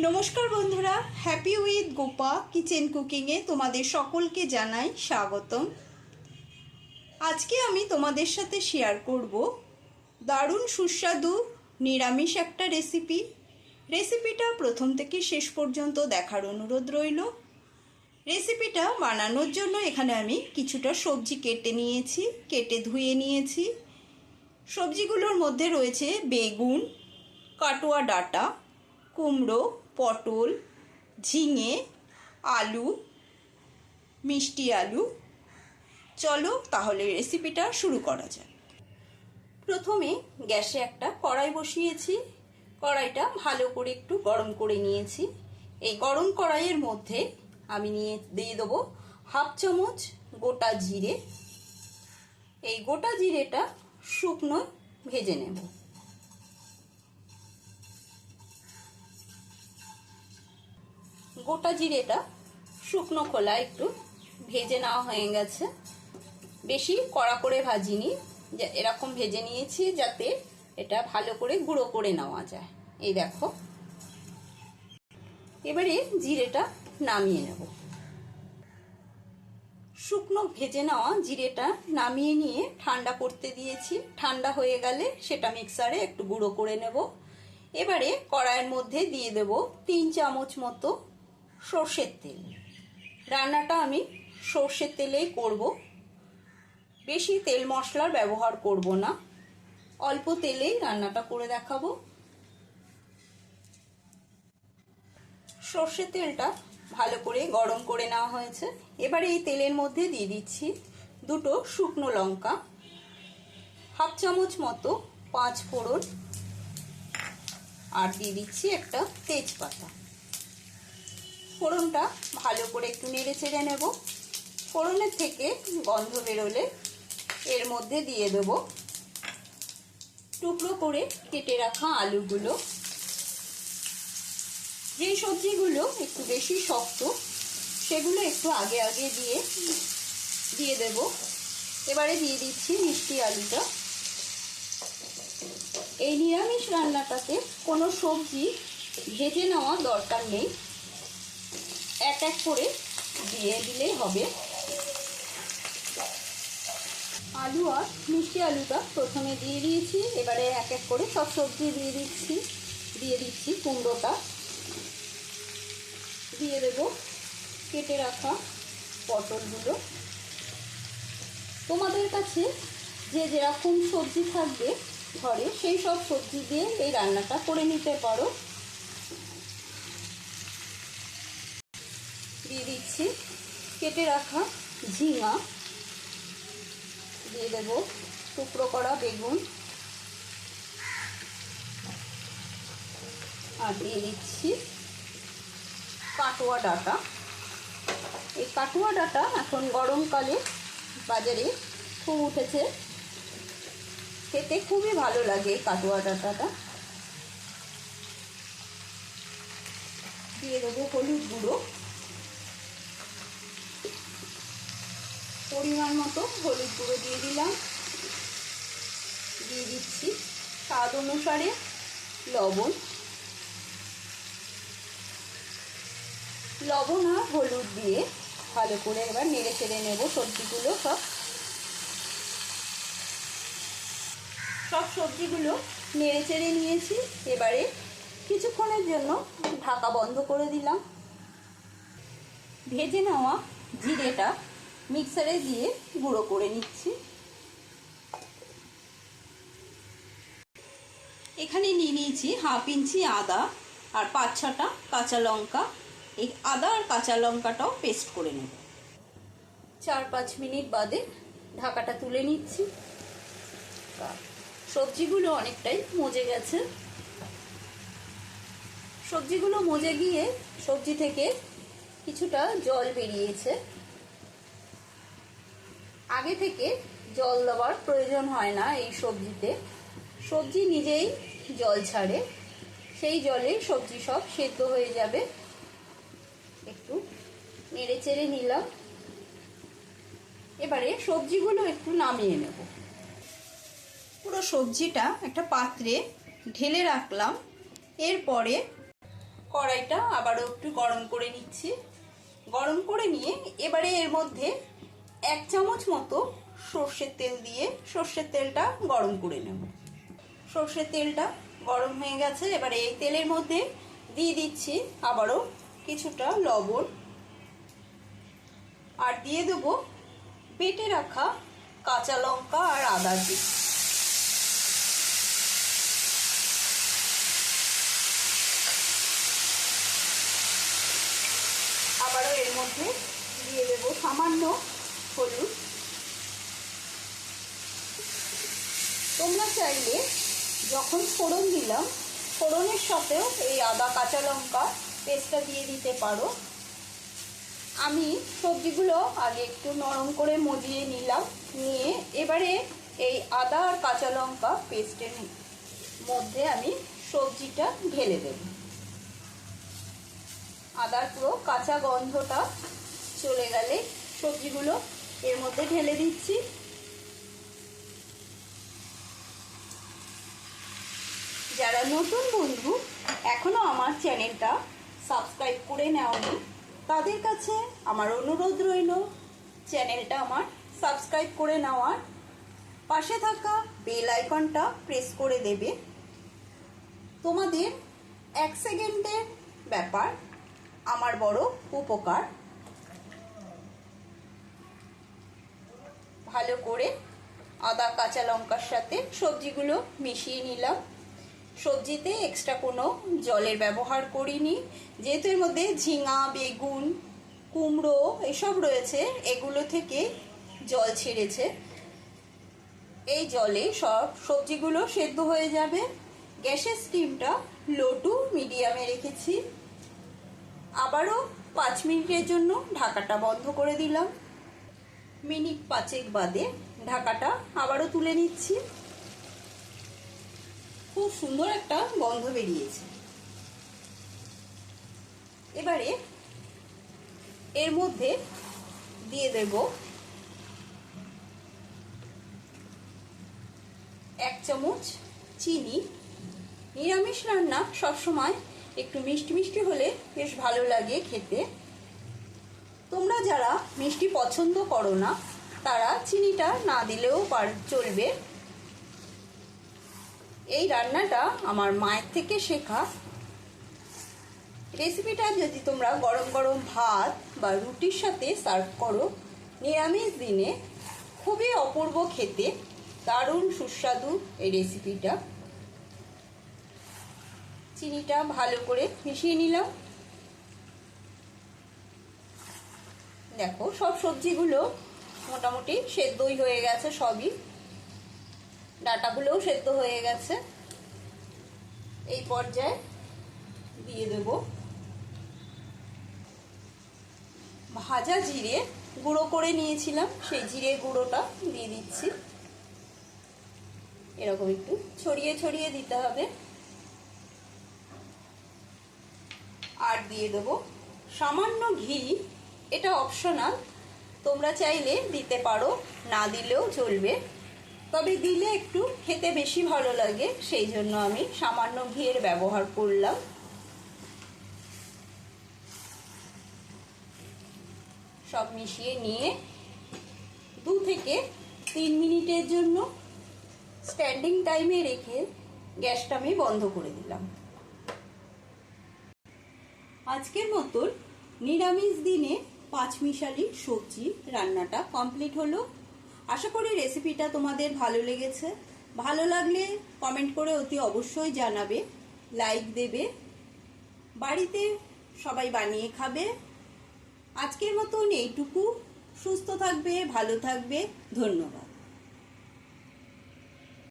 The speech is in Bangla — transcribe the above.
নমস্কার বন্ধুরা হ্যাপি উইথ গোপা কিচেন কুকিংয়ে তোমাদের সকলকে জানাই স্বাগতম। আজকে আমি তোমাদের সাথে শেয়ার করব দারুণ সুস্বাদু নিরামিষ একটা রেসিপি রেসিপিটা প্রথম থেকে শেষ পর্যন্ত দেখার অনুরোধ রইল। রেসিপিটা বানানোর জন্য এখানে আমি কিছুটা সবজি কেটে নিয়েছি, কেটে ধুয়ে নিয়েছি। সবজিগুলোর মধ্যে রয়েছে বেগুন, কাটোয়া ডাঁটা, কুমড়ো পটল, ঝিঙে, আলু, মিষ্টি আলু। চলো তাহলে রেসিপিটা শুরু করা যাক। প্রথমে গ্যাসে একটা কড়াই বসিয়েছি। কড়াইটা ভালো করে একটু গরম করে নিয়েছি। এই গরম কড়াইয়ের মধ্যে আমি নিয়ে, দিয়ে দেবো হাফ চামচ গোটা জিরে। এই গোটা জিরেটা শুকনো ভেজে নেব। গোটা জিরেটা শুকনো খোলা একটু ভেজে নেওয়া হয়ে গেছে। বেশি কড়া করে ভাজিনি এরকম ভেজে নিয়েছি যাতে এটা ভালো করে গুঁড়ো করে নেওয়া যায়। এই দেখো। এবারে জিরেটা নামিয়ে নেব। শুকনো ভেজে নেওয়া জিরেটা নামিয়ে নিয়ে ঠান্ডা করতে দিয়েছি। ঠান্ডা হয়ে গেলে সেটা মিক্সারে একটু গুঁড়ো করে নেব। এবারে কড়াইয়ের মধ্যে দিয়ে দেব তিন চামচ মতো সর্ষের তেল। রান্নাটা আমি সর্ষের তেলেই করব। বেশি তেল মশলার ব্যবহার করব না। অল্প তেলেই রান্নাটা করে দেখাবো। সর্ষের তেলটা ভালো করে গরম করে নেওয়া হয়েছে। এবারে এই তেলের মধ্যে দিয়ে দিচ্ছি দুটো শুকনো লঙ্কা, হাফ চামচ মতো পাঁচ ফোড়ন, আর দিয়ে দিচ্ছি একটা তেজপাতা। ফোড়নটা ভালো করে একটু নেড়ে চেড়ে নেব। ফোড়নের থেকে গন্ধ বেরোলে এর মধ্যে দিয়ে দেব টুকরো করে কেটে রাখা আলুগুলো। যে সবজিগুলো একটু বেশি শক্ত, সেগুলো একটু আগে আগে দিয়ে দিয়ে দেব। এবারে দিয়ে দিচ্ছি মিষ্টি আলুটা। এই নিরামিষ রান্নাটাতে কোনো সবজি ভেজে নেওয়া দরকার নেই। এক এক করে দিয়ে দিলেই হবে। আলু আর মিষ্টি আলুটা প্রথমে দিয়ে দিয়েছি, এবারে এক এক করে সব সবজি দিয়ে দিচ্ছি দিয়ে দিচ্ছি কুমড়োটা। দিয়ে দেব কেটে রাখা পটলগুলো। তোমাদের কাছে যে যেরকম সবজি থাকবে ঘরে, সেই সব সবজি দিয়ে এই রান্নাটা করে নিতে পারো দিয়ে দিচ্ছি। কেটে রাখা ঝিঙা। দিয়ে দেব টুকরো করা বেগুন। আর দিয়ে দিচ্ছি কাটোয়া ডাটা। এই কাটোয়া ডাটা এখন গরমকালে বাজারে খুব উঠেছে। খেতে খুবই ভালো লাগে কাটোয়া ডাটাটা। দিয়ে দেবো হলুদ গুঁড়ো। পরিমাণ মতো হলুদ গুঁড়ো দিয়ে দিলাম। দিয়ে দিচ্ছি স্বাদ অনুসারে লবণ। লবণ আর হলুদ দিয়ে ভালো করে এবার নেড়ে চেড়ে নেব সবজিগুলো সব। সব সবজিগুলো নেড়ে চেড়ে নিয়েছি। এবারে কিছুক্ষণের জন্য ঢাকা বন্ধ করে দিলাম। ভেজে নেওয়া জিরেটা মিক্সারে দিয়ে গুঁড়ো করে নিচ্ছি। এখানে নিয়ে নিয়েছি হাফ ইঞ্চি আদা আর পাঁচ ছটা কাঁচা লঙ্কা। এই আদা আর কাঁচা লঙ্কাটাও পেস্ট করে নেব। চার পাঁচ মিনিট বাদে ঢাকাটা তুলে নিচ্ছি। সবজিগুলো অনেকটাই মজে গেছে। সবজিগুলো মজে গিয়ে সবজি থেকে কিছুটা জল বেরিয়েছে। আগে থেকে জল দেওয়ার প্রয়োজন হয় না এই সবজিতে। সবজি নিজেই জল ছাড়ে। সেই জলে সবজি সব সেদ্ধ হয়ে যাবে। একটু নেড়ে চেড়ে নিলাম। এবারে সবজিগুলো একটু নামিয়ে নেব। পুরো সবজিটা একটা পাত্রে ঢেলে রাখলাম। এরপরে কড়াইটা আবারও একটু গরম করে নিচ্ছি। গরম করে নিয়ে এবারে এর মধ্যে এক চামচ মতো সর্ষের তেল দিয়ে সর্ষের তেলটা গরম করে নেব। সর্ষের তেলটা গরম হয়ে গেছে, এবারে এই তেলের মধ্যে দিয়ে দিচ্ছি আবারও কিছুটা লবণ। আর দিয়ে দেবো বেটে রাখা কাঁচা লঙ্কা আর আদা দিয়ে আবারও এর মধ্যে দিয়ে দেবো সামান্য হলুদ তোমরা চাইলে যখন ফোড়ন দিলাম, ফোড়নের সাথেও এই আদা, কাঁচা লঙ্কা পেস্টটা দিয়ে দিতে পারো। আমি সবজিগুলো আগে একটু নরম করে মজিয়ে নিলাম, নিয়ে এবারে এই আদা আর কাঁচা লঙ্কা পেস্টের মধ্যে আমি সবজিটা ঢেলে দেব। আদার পুরো কাঁচা গন্ধটা চলে গেলে সবজিগুলো এর মধ্যে ঢেলে দিচ্ছি। যারা নতুন বন্ধু এখনও আমার চ্যানেলটা সাবস্ক্রাইব করে নেওনি, তাদের কাছে আমার অনুরোধ রইল, চ্যানেলটা আমার সাবস্ক্রাইব করে নেওয়ার। পাশে থাকা বেল আইকনটা প্রেস করে দেবে। তোমাদের এক সেকেন্ডের ব্যাপার, আমার বড় উপকার। ভালো করে আদা, কাঁচা লঙ্কার সাথে সবজিগুলো মিশিয়ে নিলাম। সবজিতে এক্সট্রা কোনো জলের ব্যবহার করিনি। যেহেতু এর মধ্যে ঝিঙা, বেগুন, কুমড়ো এসব রয়েছে, এগুলো থেকে জল ছেড়েছে। এই জলে সব সবজিগুলো সেদ্ধ হয়ে যাবে। গ্যাসের স্টিমটা লো টু মিডিয়ামে রেখেছি। আবারও পাঁচ মিনিটের জন্য ঢাকাটা বন্ধ করে দিলাম। মিনিট পাঁচেক বাদে ঢাকাটা আবারও তুলে নিচ্ছি। খুব সুন্দর একটা গন্ধ বেরিয়েছে। এবারে এর মধ্যে দিয়ে দেব এক চামচ চিনি। নিরামিষ রান্না সবসময় একটু মিষ্টি মিষ্টি হলে বেশ ভালো লাগে খেতে। তোমরা যারা মিষ্টি পছন্দ করো না, তারা চিনিটা না দিলেও পার, চলবে। এই রান্নাটা আমার মায়ের থেকে শেখা। রেসিপিটা যদি তোমরা গরম গরম ভাত বা রুটির সাথে সার্ভ করো, নিরামিষ দিনে খুবই অপূর্ব খেতে দারুণ সুস্বাদু এই রেসিপিটা চিনিটা ভালো করে মিশিয়ে নিলাম। দেখো সব সবজিগুলো মোটামুটি সেদ্ধই হয়ে গেছে সবই। ডাটাগুলোও সেদ্ধ হয়ে গেছে। এই পর্যায়ে দিয়ে দেব ভাজা জিরে। গুঁড়ো করে নিয়েছিলাম, সেই জিরে গুঁড়োটা দিয়ে দিচ্ছি। এরকম একটু ছড়িয়ে ছড়িয়ে দিতে হবে। আর দিয়ে দেব সামান্য ঘি। এটা অপশনাল তোমরা চাইলে দিতে পারো, না দিলেও চলবে। তবে দিলে একটু খেতে বেশি ভালো লাগে, সেই জন্য আমি সামান্য ঘিয়ের ব্যবহার করলাম। সব মিশিয়ে নিয়ে দু থেকে তিন মিনিটের জন্য স্ট্যান্ডিং টাইমে রেখে গ্যাসটা আমি বন্ধ করে দিলাম। আজকের মতন নিরামিষ দিনে পাঁচমিশালি সবজি রান্নাটা কমপ্লিট হলো। আশা করি রেসিপিটা তোমাদের ভালো লেগেছে। ভালো লাগলে কমেন্ট করে অতি অবশ্যই জানাবে লাইক দেবে। বাড়িতে সবাই বানিয়ে খাবে। আজকের মতন এইটুকু। সুস্থ থাকবে, ভালো থাকবে। ধন্যবাদ।